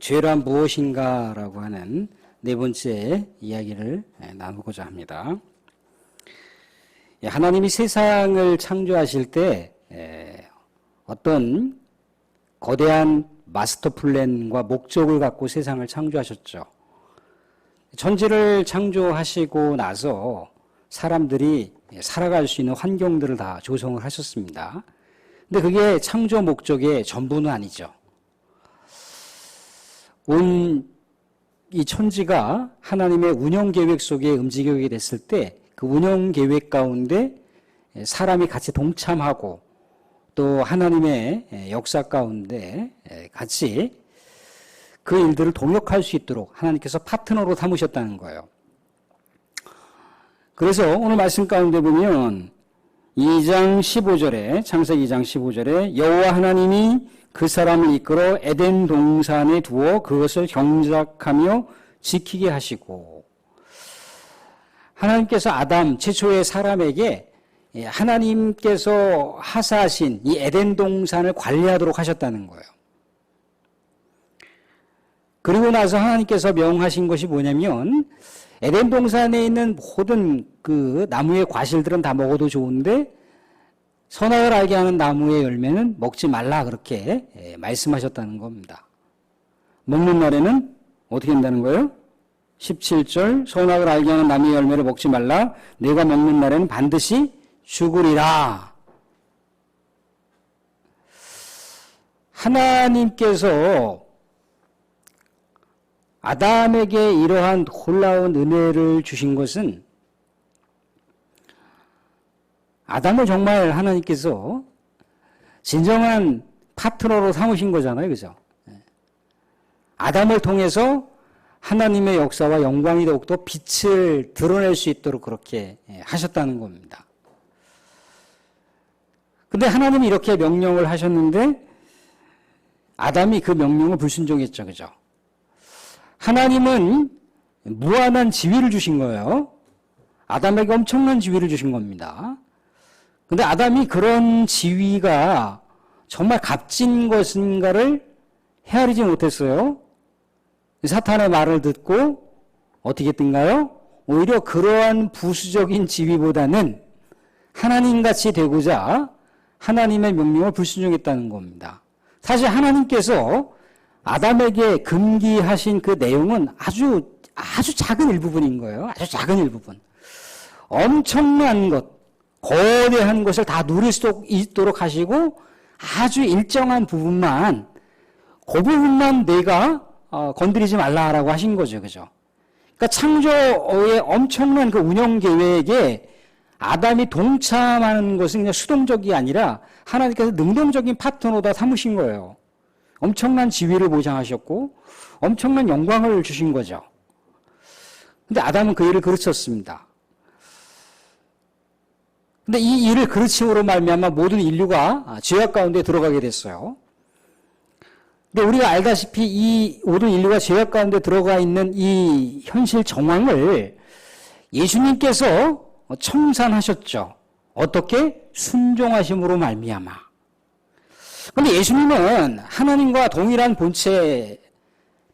죄란 무엇인가라고 하는 네 번째 이야기를 예, 나누고자 합니다. 예, 하나님이 세상을 창조하실 때 예, 어떤 거대한 마스터 플랜과 목적을 갖고 세상을 창조하셨죠. 천지를 창조하시고 나서 사람들이 살아갈 수 있는 환경들을 다 조성을 하셨습니다. 근데 그게 창조 목적의 전부는 아니죠. 온 이 천지가 하나님의 운영 계획 속에 움직이게 됐을 때 그 운영 계획 가운데 사람이 같이 동참하고 또 하나님의 역사 가운데 같이 그 일들을 동역할 수 있도록 하나님께서 파트너로 삼으셨다는 거예요. 그래서 오늘 말씀 가운데 보면 2장 15절에 창세기 2장 15절에 여호와 하나님이 그 사람을 이끌어 에덴 동산에 두어 그것을 경작하며 지키게 하시고 하나님께서 아담 최초의 사람에게 하나님께서 하사하신 이 에덴 동산을 관리하도록 하셨다는 거예요. 그리고 나서 하나님께서 명하신 것이 뭐냐면 에덴 동산에 있는 모든 그 나무의 과실들은 다 먹어도 좋은데 선악을 알게 하는 나무의 열매는 먹지 말라 그렇게 예, 말씀하셨다는 겁니다. 먹는 날에는 어떻게 한다는 거예요? 17절 선악을 알게 하는 나무의 열매를 먹지 말라 내가 먹는 날에는 반드시 죽으리라. 하나님께서 아담에게 이러한 놀라운 은혜를 주신 것은 아담을 정말 하나님께서 진정한 파트너로 삼으신 거잖아요. 그죠? 아담을 통해서 하나님의 역사와 영광이 더욱더 빛을 드러낼 수 있도록 그렇게 하셨다는 겁니다. 근데 하나님이 이렇게 명령을 하셨는데 아담이 그 명령을 불순종했죠. 그죠? 하나님은 무한한 지위를 주신 거예요. 아담에게 엄청난 지위를 주신 겁니다. 근데 아담이 그런 지위가 정말 값진 것인가를 헤아리지 못했어요. 사탄의 말을 듣고 어떻게 했던가요? 오히려 그러한 부수적인 지위보다는 하나님같이 되고자 하나님의 명령을 불순종했다는 겁니다. 사실 하나님께서 아담에게 금기하신 그 내용은 아주 아주 작은 일부분인 거예요. 아주 작은 일부분. 엄청난 것, 거대한 것을 다 누릴 수 있도록 하시고 아주 일정한 부분만 그 부분만 내가 어, 건드리지 말라라고 하신 거죠. 그죠? 그러니까 창조의 엄청난 그 운영 계획에 아담이 동참하는 것은 그냥 수동적이 아니라 하나님께서 능동적인 파트너다 삼으신 거예요. 엄청난 지위를 보장하셨고 엄청난 영광을 주신 거죠. 근데 아담은 그 일을 그르쳤습니다. 근데 이 일을 그르침으로 말미암아 모든 인류가 죄악 가운데 들어가게 됐어요. 근데 우리가 알다시피 이 모든 인류가 죄악 가운데 들어가 있는 이 현실 정황을 예수님께서 청산하셨죠. 어떻게 순종하심으로 말미암아. 근데 예수님은 하나님과 동일한 본체,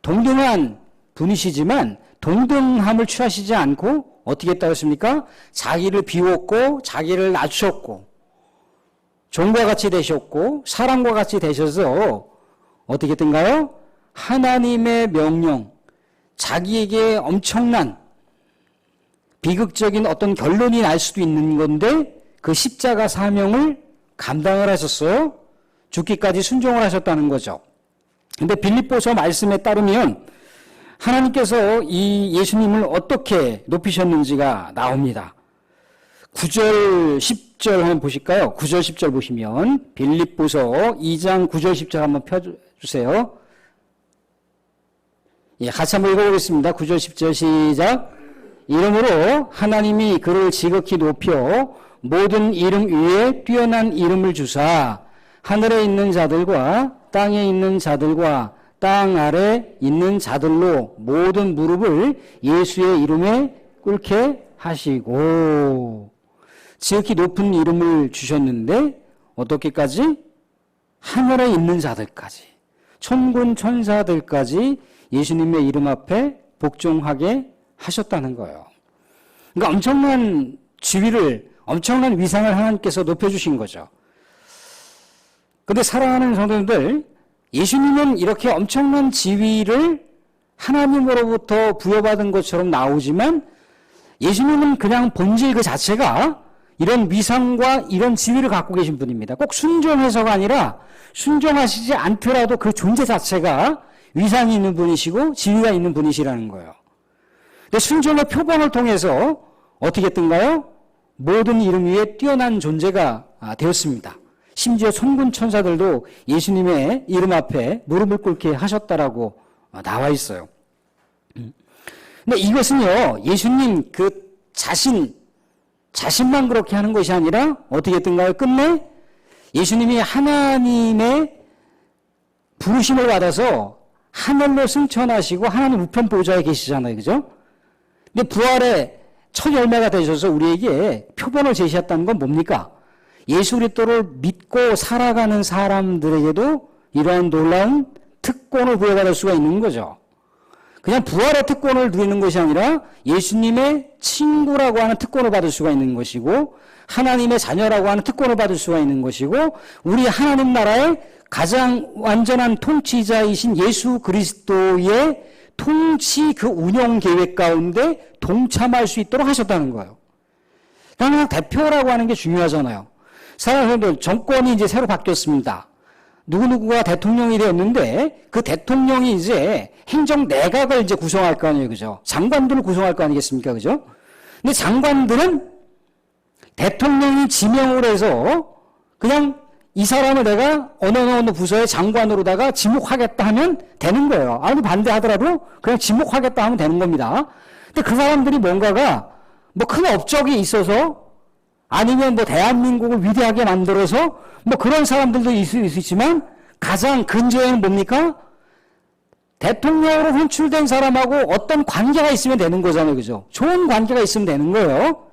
동등한 분이시지만 동등함을 취하시지 않고 어떻게 했다고 했습니까? 자기를 비웠고 자기를 낮췄고 종과 같이 되셨고 사람과 같이 되셔서 어떻게 했던가요? 하나님의 명령, 자기에게 엄청난 비극적인 어떤 결론이 날 수도 있는 건데 그 십자가 사명을 감당을 하셨어요. 죽기까지 순종을 하셨다는 거죠. 근데 빌립보서 말씀에 따르면 하나님께서 이 예수님을 어떻게 높이셨는지가 나옵니다. 9절, 10절 한번 보실까요? 9절, 10절 보시면 빌립보서 2장 9절, 10절 한번 펴 주세요. 예, 같이 한번 읽어보겠습니다. 9절, 10절 시작. 이름으로 하나님이 그를 지극히 높여 모든 이름 위에 뛰어난 이름을 주사 하늘에 있는 자들과 땅에 있는 자들과 땅 아래 있는 자들로 모든 무릎을 예수의 이름에 꿇게 하시고 지극히 높은 이름을 주셨는데 어떻게까지? 하늘에 있는 자들까지 천군 천사들까지 예수님의 이름 앞에 복종하게 하셨다는 거예요. 그러니까 엄청난 지위를 엄청난 위상을 하나님께서 높여주신 거죠. 근데 사랑하는 성도님들, 예수님은 이렇게 엄청난 지위를 하나님으로부터 부여받은 것처럼 나오지만 예수님은 그냥 본질 그 자체가 이런 위상과 이런 지위를 갖고 계신 분입니다. 꼭 순종해서가 아니라 순종하시지 않더라도 그 존재 자체가 위상이 있는 분이시고 지위가 있는 분이시라는 거예요. 근데 순종의 표본을 통해서 어떻게 했던가요? 모든 이름 위에 뛰어난 존재가 아, 되었습니다. 심지어 천군 천사들도 예수님의 이름 앞에 무릎을 꿇게 하셨다라고 아, 나와 있어요. 음. 근데 이것은요, 예수님 그 자신, 자신만 그렇게 하는 것이 아니라 어떻게 했던가요? 끝내 예수님이 하나님의 부르심을 받아서 하늘로 승천하시고 하나님 우편 보좌에 계시잖아요. 그죠? 근데 부활의 첫 열매가 되셔서 우리에게 표본을 제시했다는 건 뭡니까? 예수 그리스도를 믿고 살아가는 사람들에게도 이러한 놀라운 특권을 부여받을 수가 있는 거죠. 그냥 부활의 특권을 누리는 것이 아니라 예수님의 친구라고 하는 특권을 받을 수가 있는 것이고 하나님의 자녀라고 하는 특권을 받을 수가 있는 것이고 우리 하나님 나라의 가장 완전한 통치자이신 예수 그리스도의 통치 그 운영 계획 가운데 동참할 수 있도록 하셨다는 거예요. 그냥 대표라고 하는 게 중요하잖아요. 사람들 정권이 이제 새로 바뀌었습니다. 누구누구가 대통령이 되었는데 그 대통령이 이제 행정 내각을 이제 구성할 거 아니에요. 그죠? 장관들을 구성할 거 아니겠습니까? 그죠? 근데 장관들은 대통령이 지명을 해서 그냥 이 사람을 내가 어느 어느 부서의 장관으로다가 지목하겠다 하면 되는 거예요. 아무리 반대하더라도 그냥 지목하겠다 하면 되는 겁니다. 근데 그 사람들이 뭔가가 뭐 큰 업적이 있어서 아니면 뭐 대한민국을 위대하게 만들어서 뭐 그런 사람들도 있을 수 있지만 가장 근저에는 뭡니까? 대통령으로 선출된 사람하고 어떤 관계가 있으면 되는 거잖아요. 그죠? 좋은 관계가 있으면 되는 거예요.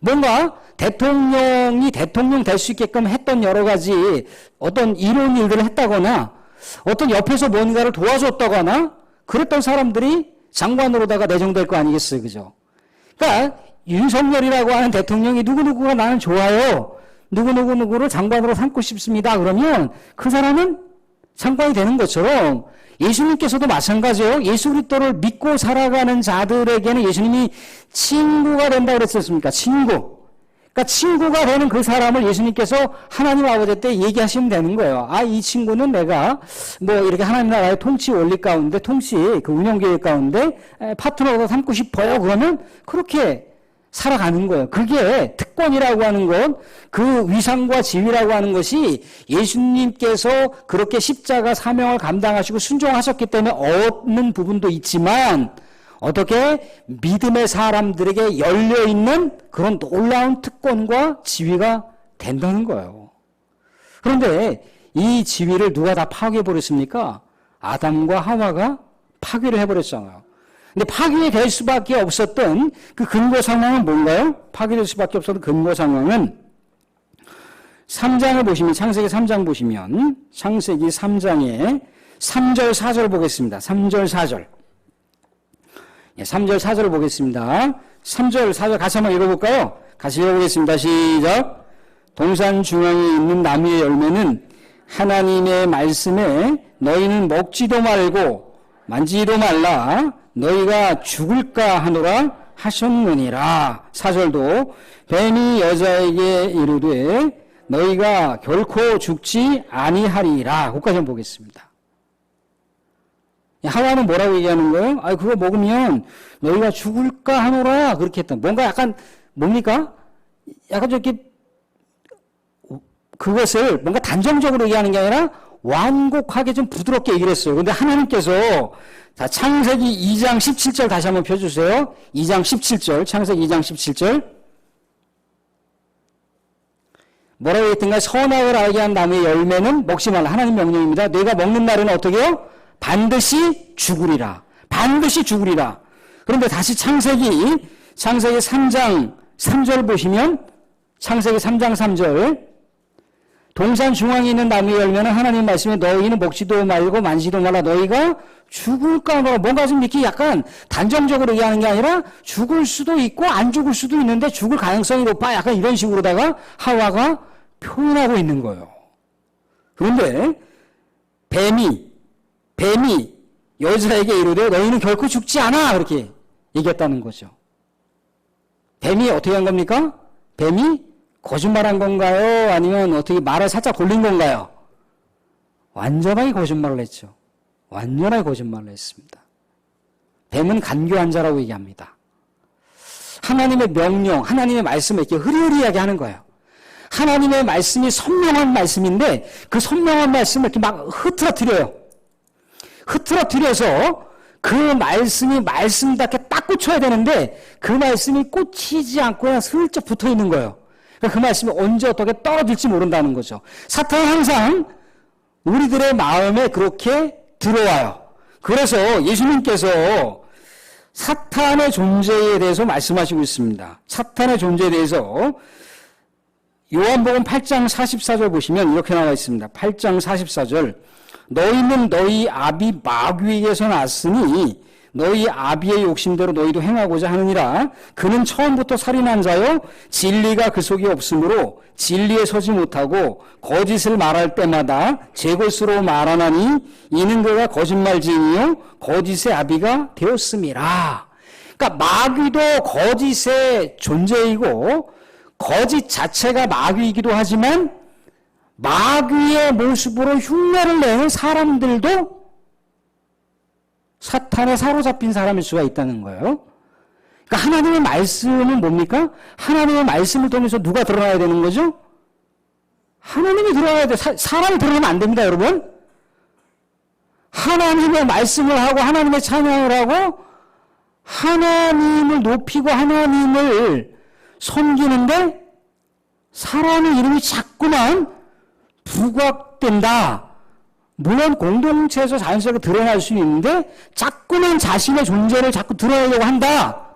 뭔가 대통령이 대통령 될 수 있게끔 했던 여러 가지 어떤 이로운 일들을 했다거나 어떤 옆에서 뭔가를 도와줬다거나 그랬던 사람들이 장관으로다가 내정될 거 아니겠어요. 그죠? 그러니까 윤석열이라고 하는 대통령이 누구누구가 나는 좋아요. 누구누구누구를 장관으로 삼고 싶습니다. 그러면 그 사람은 장관이 되는 것처럼 예수님께서도 마찬가지예요. 예수 그리스도를 믿고 살아가는 자들에게는 예수님이 친구가 된다 그랬었습니까? 친구. 그러니까 친구가 되는 그 사람을 예수님께서 하나님 아버지 때 얘기하시면 되는 거예요. 아, 이 친구는 내가 뭐 이렇게 하나님 나라의 통치 원리 가운데, 통치 그 운영 계획 가운데 파트너로 삼고 싶어요. 그러면 그렇게 살아가는 거예요. 그게 특권이라고 하는 건 그 위상과 지위라고 하는 것이 예수님께서 그렇게 십자가 사명을 감당하시고 순종하셨기 때문에 얻는 부분도 있지만 어떻게 믿음의 사람들에게 열려 있는 그런 놀라운 특권과 지위가 된다는 거예요. 그런데 이 지위를 누가 다 파괴해 버렸습니까? 아담과 하와가 파괴를 해 버렸잖아요. 근데 파괴될 수밖에 없었던 그 근거 상황은 뭔가요? 파괴될 수밖에 없었던 근거 상황은 3장을 보시면 창세기 3장 보시면 창세기 3장에 3절 4절 보겠습니다. 3절 4절. 예, 3절 4절을 보겠습니다. 3절 4절 같이 한번 읽어볼까요? 같이 읽어보겠습니다. 시작. 동산 중앙에 있는 나무의 열매는 하나님의 말씀에 너희는 먹지도 말고 만지도 말라 너희가 죽을까 하노라 하셨느니라. 사절도 뱀이 여자에게 이르되 너희가 결코 죽지 아니하리라. 거기까지 한번 보겠습니다. 하와는 뭐라고 얘기하는 거예요? 아, 그거 먹으면 너희가 죽을까 하노라. 그렇게 했다. 뭔가 약간 뭡니까? 약간 저렇게 그것을 뭔가 단정적으로 얘기하는 게 아니라 완곡하게 좀 부드럽게 얘기를 했어요. 근데 하나님께서 자, 창세기 2장 17절 다시 한번 펴주세요. 2장 17절, 창세기 2장 17절. 뭐라고 했던가 선악을 알게 한 나무의 열매는 먹지 말라. 하나님 명령입니다. 내가 먹는 날은 어떻게 요 반드시 죽으리라. 반드시 죽으리라. 그런데 다시 창세기, 창세기 3장 3절 보시면 창세기 3장 3절 동산 중앙에 있는 나무 열매는 하나님 말씀에 너희는 먹지도 말고 만지도 말라 너희가 죽을까 뭐 뭔가 좀 이렇게 약간 단정적으로 얘기하는 게 아니라 죽을 수도 있고 안 죽을 수도 있는데 죽을 가능성이 높아 약간 이런 식으로다가 하와가 표현하고 있는 거예요. 그런데 뱀이 뱀이 여자에게 이르되 너희는 결코 죽지 않아 그렇게 얘기했다는 거죠. 뱀이 어떻게 한 겁니까? 뱀이 거짓말한 건가요? 아니면 어떻게 말을 살짝 돌린 건가요? 완전하게 거짓말을 했죠. 완전하게 거짓말을 했습니다. 뱀은 간교한 자라고 얘기합니다. 하나님의 명령, 하나님의 말씀을 이렇게 흐리흐리하게 하는 거예요. 하나님의 말씀이 선명한 말씀인데 그 선명한 말씀을 이렇게 막 흐트러뜨려요. 흐트러뜨려서 그 말씀이 말씀답게 딱 꽂혀야 되는데 그 말씀이 꽂히지 않고 그냥 슬쩍 붙어 있는 거예요. 그러니까 그 말씀이 언제 어떻게 떨어질지 모른다는 거죠. 사탄은 항상 우리들의 마음에 그렇게 들어와요. 그래서 예수님께서 사탄의 존재에 대해서 말씀하시고 있습니다. 사탄의 존재에 대해서 요한복음 8장 44절 보시면 이렇게 나와 있습니다. 8장 44절 너희는 너희 아비 마귀에게서 났으니 너희 아비의 욕심대로 너희도 행하고자 하느니라. 그는 처음부터 살인한 자요 진리가 그 속에 없으므로 진리에 서지 못하고 거짓을 말할 때마다 제 것으로 말하나니 이는 그가 거짓말쟁이요 거짓의 아비가 되었음이라 그러니까 마귀도 거짓의 존재이고 거짓 자체가 마귀이기도 하지만 마귀의 모습으로 흉내를 내는 사람들도 사탄에 사로잡힌 사람일 수가 있다는 거예요. 그러니까 하나님의 말씀은 뭡니까? 하나님의 말씀을 통해서 누가 드러나야 되는 거죠? 하나님이 드러나야 돼. 사, 사람이 드러나면 안 됩니다, 여러분. 하나님의 말씀을 하고 하나님의 찬양을 하고 하나님을 높이고 하나님을 섬기는데 사람의 이름이 자꾸만 부각된다. 물론 공동체에서 자연스럽게 드러날 수는 있는데 자꾸만 자신의 존재를 자꾸 드러내려고 한다.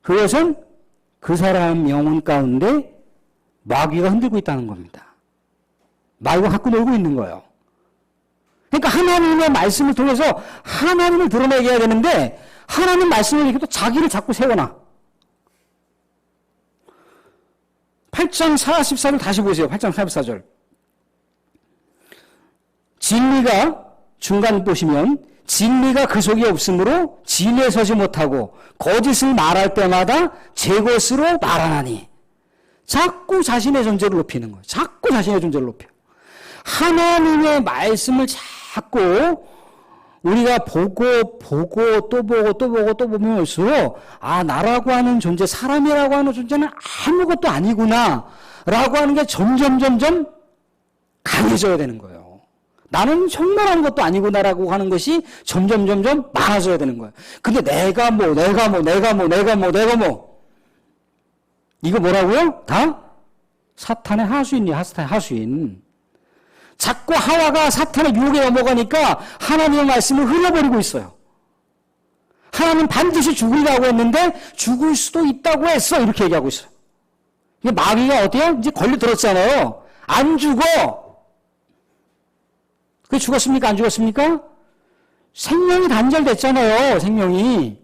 그것은 그 사람 영혼 가운데 마귀가 흔들고 있다는 겁니다. 마귀가 갖고 놀고 있는 거예요. 그러니까 하나님의 말씀을 통해서 하나님을 드러내게 해야 되는데 하나님 말씀을 이렇게 또 자기를 자꾸 세워놔. 8장 44절 다시 보세요. 8장 44절. 진리가 중간 보시면 진리가 그 속에 없으므로 진리에 서지 못하고 거짓을 말할 때마다 제 것으로 말하나니 자꾸 자신의 존재를 높이는 거예요. 자꾸 자신의 존재를 높여. 하나님의 말씀을 자꾸 우리가 보고 보고 또 보고 또 보고 또 보면 올수록 아 나라고 하는 존재 사람이라고 하는 존재는 아무것도 아니구나 라고 하는 게 점점 점점 강해져야 되는 거예요. 나는 정말 아무것도 아니구나라고 하는 것이 점점 점점 많아져야 되는 거예요. 근데 내가 뭐 내가 뭐 내가 뭐 내가 뭐 내가 뭐 이거 뭐라고요? 다 사탄의 하수인이야 사탄의 하수인. 자꾸 하와가 사탄의 유혹에 넘어가니까 하나님의 말씀을 흘려버리고 있어요. 하나님 반드시 죽으리라고 했는데 죽을 수도 있다고 했어. 이렇게 얘기하고 있어요. 이게 마귀가 어때요? 이제 걸려 들었잖아요. 안 죽어. 그 죽었습니까? 안 죽었습니까? 생명이 단절됐잖아요. 생명이.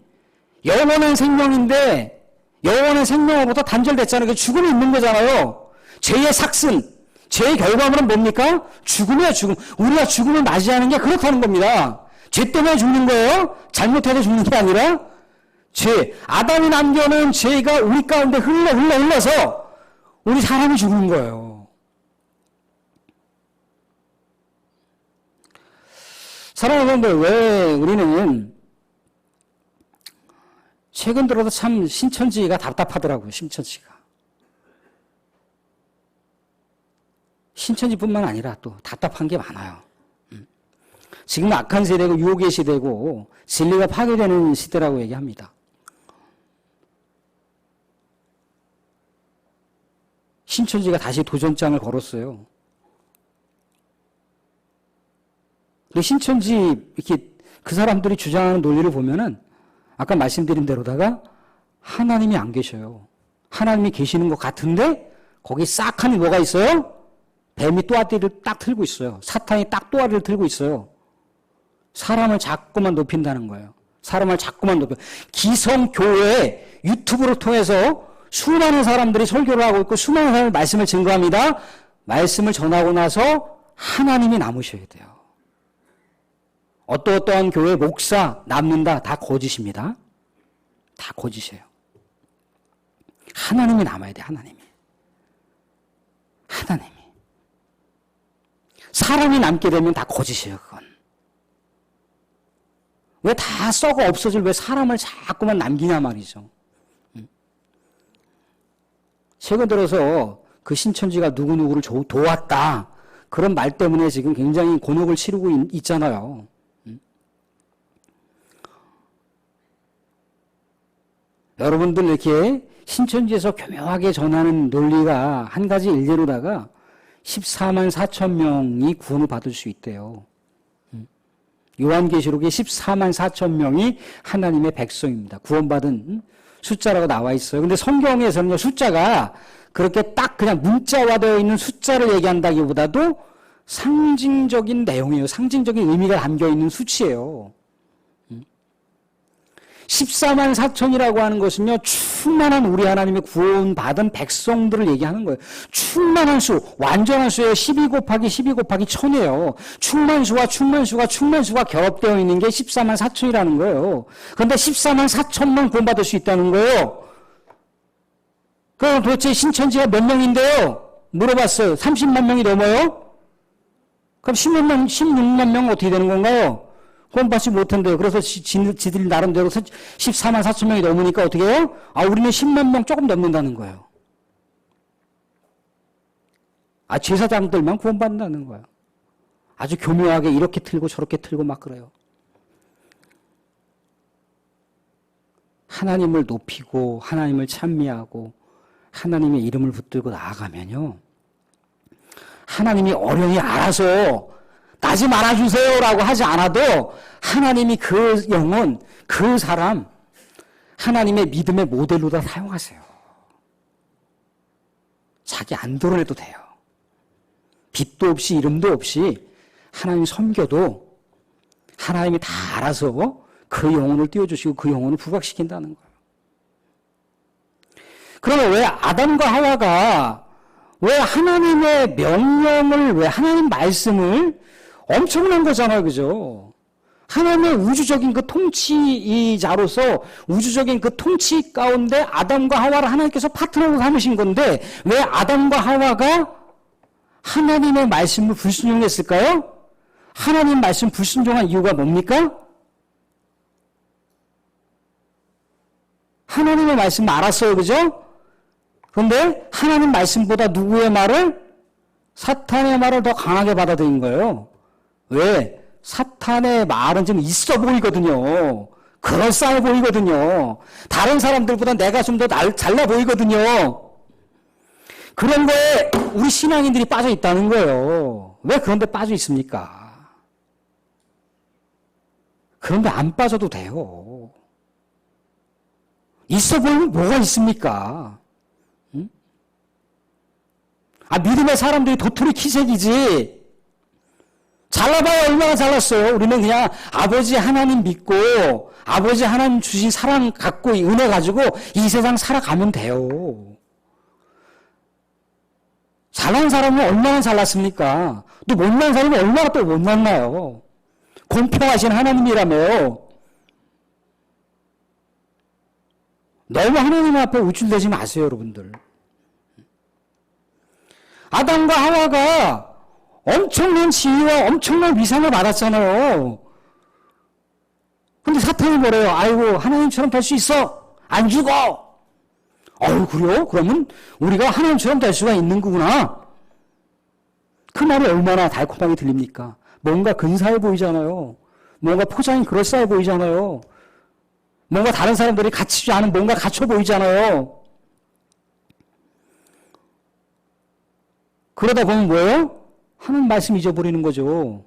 영원한 생명인데 영원한 생명으로부터 단절됐잖아요. 그 죽음이 있는 거잖아요. 죄의 삭슨, 죄의 결과물은 뭡니까? 죽음이에요, 죽음. 우리가 죽음을 맞이하는 게 그렇다는 겁니다. 죄 때문에 죽는 거예요? 잘못해서 죽는 게 아니라 죄. 아담이 남겨놓은 죄가 우리 가운데 흘러 흘러 흘러서 우리 사람이 죽는 거예요. 사랑하는 분들, 왜 우리는 최근 들어도 참 신천지가 답답하더라고요, 신천지가. 신천지뿐만 아니라 또 답답한 게 많아요. 음. 지금 악한 세대고 유혹의 시대고 진리가 파괴되는 시대라고 얘기합니다. 신천지가 다시 도전장을 걸었어요. 근데 신천지 이렇게 그 사람들이 주장하는 논리를 보면은 아까 말씀드린 대로다가 하나님이 안 계셔요. 하나님이 계시는 것 같은데 거기 싹 하니 뭐가 있어요? 뱀이 또아띠를 딱 틀고 있어요. 사탄이 딱 또아리를 틀고 있어요. 사람을 자꾸만 높인다는 거예요. 사람을 자꾸만 높여. 기성교회 유튜브를 통해서 수많은 사람들이 설교를 하고 있고 수많은 사람이 말씀을 증거합니다. 말씀을 전하고 나서 하나님이 남으셔야 돼요. 어떠어떠한 교회 목사 남는다 다 거짓입니다. 다 거짓이에요. 하나님이 남아야 돼, 하나님이. 하나님이. 사람이 남게 되면 다 거짓이에요, 그건. 왜 다 썩어 없어질 왜 사람을 자꾸만 남기냐 말이죠. 음. 최근 들어서 그 신천지가 누구누구를 조- 도왔다. 그런 말 때문에 지금 굉장히 곤욕을 치르고 있, 있잖아요. 음. 여러분들 이렇게 신천지에서 교묘하게 전하는 논리가 한 가지 일례로다가 14만 4천 명이 구원을 받을 수 있대요. 음. 요한계시록에 14만 4천 명이 하나님의 백성입니다. 구원받은 숫자라고 나와 있어요. 근데 성경에서는요, 숫자가 그렇게 딱 그냥 문자화되어 있는 숫자를 얘기한다기보다도 상징적인 내용이에요. 상징적인 의미가 담겨 있는 수치예요. 14만 4천이라고 하는 것은요, 충만한 우리 하나님의 구원받은 백성들을 얘기하는 거예요. 충만한 수, 완전한 수예요. 12 곱하기 12 곱하기 1000이에요. 충만수와 충만수가 충만수가 결합되어 있는 게 14만 4천이라는 거예요. 그런데 14만 4천만 구원받을 수 있다는 거예요. 그럼 도대체 신천지가 몇 명인데요? 물어봤어요. 30만 명이 넘어요? 그럼 16만, 16만 명 어떻게 되는 건가요? 구원받지 못한대요. 그래서 지, 지, 지들이 나름대로 14만 4천 명이 넘으니까 어떻게 해요? 아, 우리는 10만 명 조금 넘는다는 거예요. 아, 제사장들만 구원받는다는 거예요. 아주 교묘하게 이렇게 틀고 저렇게 틀고 막 그래요. 하나님을 높이고 하나님을 찬미하고 하나님의 이름을 붙들고 나아가면요. 하나님이 어련히 알아서 나지 말아주세요라고 하지 않아도 하나님이 그 영혼, 그 사람, 하나님의 믿음의 모델로 다 사용하세요. 자기 안 드러내도 돼요. 빛도 없이 이름도 없이 하나님 섬겨도 하나님이 다 알아서 그 영혼을 띄워주시고 그 영혼을 부각시킨다는 거예요. 그러면 왜 아담과 하와가 왜 하나님의 명령을, 왜 하나님 말씀을 엄청난 거잖아요. 그죠? 하나님의 우주적인 그 통치자로서 우주적인 그 통치 가운데 아담과 하와를 하나님께서 파트너로 삼으신 건데 왜 아담과 하와가 하나님의 말씀을 불순종했을까요? 하나님 말씀 불순종한 이유가 뭡니까? 하나님의 말씀 알았어요. 그죠? 그런데 하나님 말씀보다 누구의 말을? 사탄의 말을 더 강하게 받아들인 거예요. 왜? 사탄의 말은 좀 있어 보이거든요. 그럴싸해 보이거든요. 다른 사람들보다 내가 좀 더 잘나 보이거든요. 그런 거에 우리 신앙인들이 빠져 있다는 거예요. 왜 그런데 빠져 있습니까? 그런데 안 빠져도 돼요. 있어 보이면 뭐가 있습니까? 응? 아, 믿음의 사람들이 도토리 키색이지. 잘나봐야 얼마나 잘났어요. 우리는 그냥 아버지 하나님 믿고 아버지 하나님 주신 사랑 갖고 은혜 가지고 이 세상 살아가면 돼요. 잘난 사람은 얼마나 잘났습니까? 또 못난 사람은 얼마나 또 못났나요? 공평하신 하나님이라며. 너무 하나님 앞에 우쭐대지 마세요, 여러분들. 아담과 하와가 엄청난 지위와 엄청난 위상을 받았잖아요. 근데 사탄이 뭐래요? 아이고, 하나님처럼 될 수 있어. 안 죽어. 어유 그래요? 그러면 우리가 하나님처럼 될 수가 있는 거구나. 그 말이 얼마나 달콤하게 들립니까? 뭔가 근사해 보이잖아요. 뭔가 포장이 그럴싸해 보이잖아요. 뭔가 다른 사람들이 갖추지 않은 뭔가 갖춰 보이잖아요. 그러다 보면 뭐예요? 하나님 말씀 잊어버리는 거죠.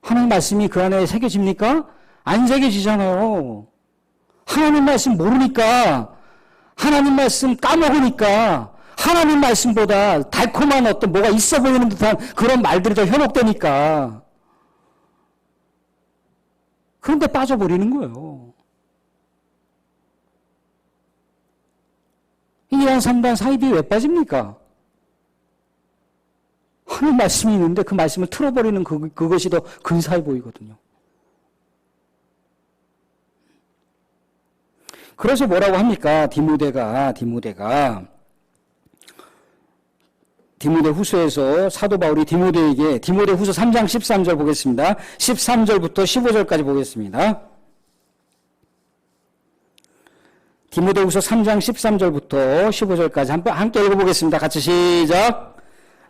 하나님 말씀이 그 안에 새겨집니까? 안 새겨지잖아요. 하나님 말씀 모르니까, 하나님 말씀 까먹으니까, 하나님 말씀보다 달콤한 어떤 뭐가 있어 보이는 듯한 그런 말들이 더 현혹되니까. 그런데 빠져버리는 거예요. 2단, 3단, 사이비에 왜 빠집니까? 하는 말씀이 있는데 그 말씀을 틀어버리는 그, 그것이 더 근사해 보이거든요. 그래서 뭐라고 합니까? 디모데가, 디모데가, 디모데 후서에서 사도 바울이 디모데에게, 디모데 후서 3장 13절 보겠습니다. 13절부터 15절까지 보겠습니다. 디모데 후서 3장 13절부터 15절까지 한번 함께 읽어보겠습니다. 같이 시작.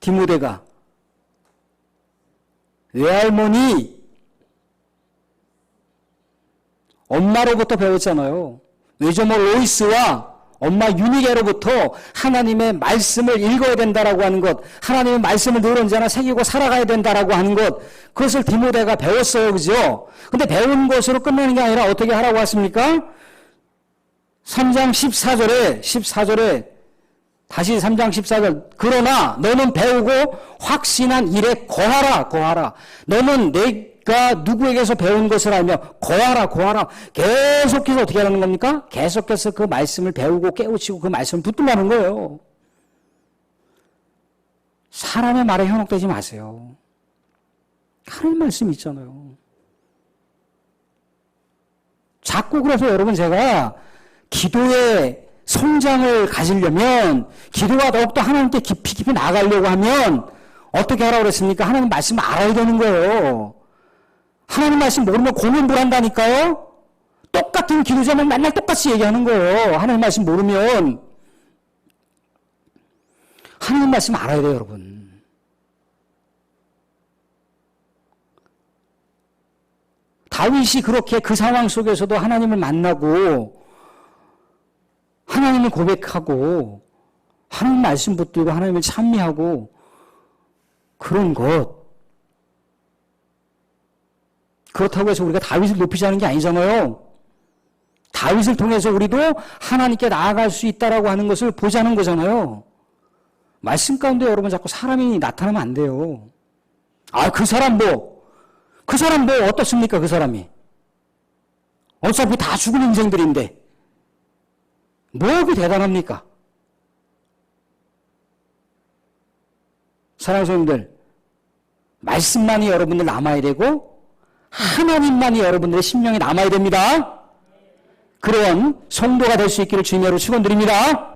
디모데가 외할머니 엄마로부터 배웠잖아요. 외조모 로이스와 엄마 유니게로부터 하나님의 말씀을 읽어야 된다라고 하는 것, 하나님의 말씀을 늘 언제나 새기고 살아가야 된다라고 하는 것, 그것을 디모데가 배웠어요. 그죠? 근데 배운 것으로 끝내는 게 아니라 어떻게 하라고 했습니까? 3장 14절에, 14절에, 다시 3장 14절. 그러나 너는 배우고 확신한 일에 거하라, 거하라. 너는 내가 누구에게서 배운 것을 알며 거하라, 거하라. 계속해서 어떻게 하는 겁니까? 계속해서 그 말씀을 배우고 깨우치고 그 말씀을 붙들라는 거예요. 사람의 말에 현혹되지 마세요. 하나님 말씀 있잖아요. 자꾸 그래서 여러분 제가 기도에 성장을 가지려면 기도가 더욱더 하나님께 깊이 깊이 나가려고 하면 어떻게 하라고 그랬습니까? 하나님 말씀 알아야 되는 거예요. 하나님 말씀 모르면 고민 불한다니까요? 똑같은 기도 제목 맨날 똑같이 얘기하는 거예요. 하나님 말씀 모르면. 하나님 말씀 알아야 돼요, 여러분. 다윗이 그렇게 그 상황 속에서도 하나님을 만나고 하나님을 고백하고 하나님 말씀 붙들고 하나님을 찬미하고 그런 것 그렇다고 해서 우리가 다윗을 높이자는 게 아니잖아요. 다윗을 통해서 우리도 하나님께 나아갈 수 있다라고 하는 것을 보자는 거잖아요. 말씀 가운데 여러분 자꾸 사람이 나타나면 안 돼요. 아, 그 사람 뭐, 그 사람 뭐 어떻습니까, 그 사람이? 어차피 다 죽은 인생들인데. 뭐그 대단합니까? 사랑하는 성님들, 말씀만이 여러분들 남아야 되고, 하나님만이 여러분들의 심령에 남아야 됩니다. 그런 성도가 될 수 있기를 주님으로 축원드립니다.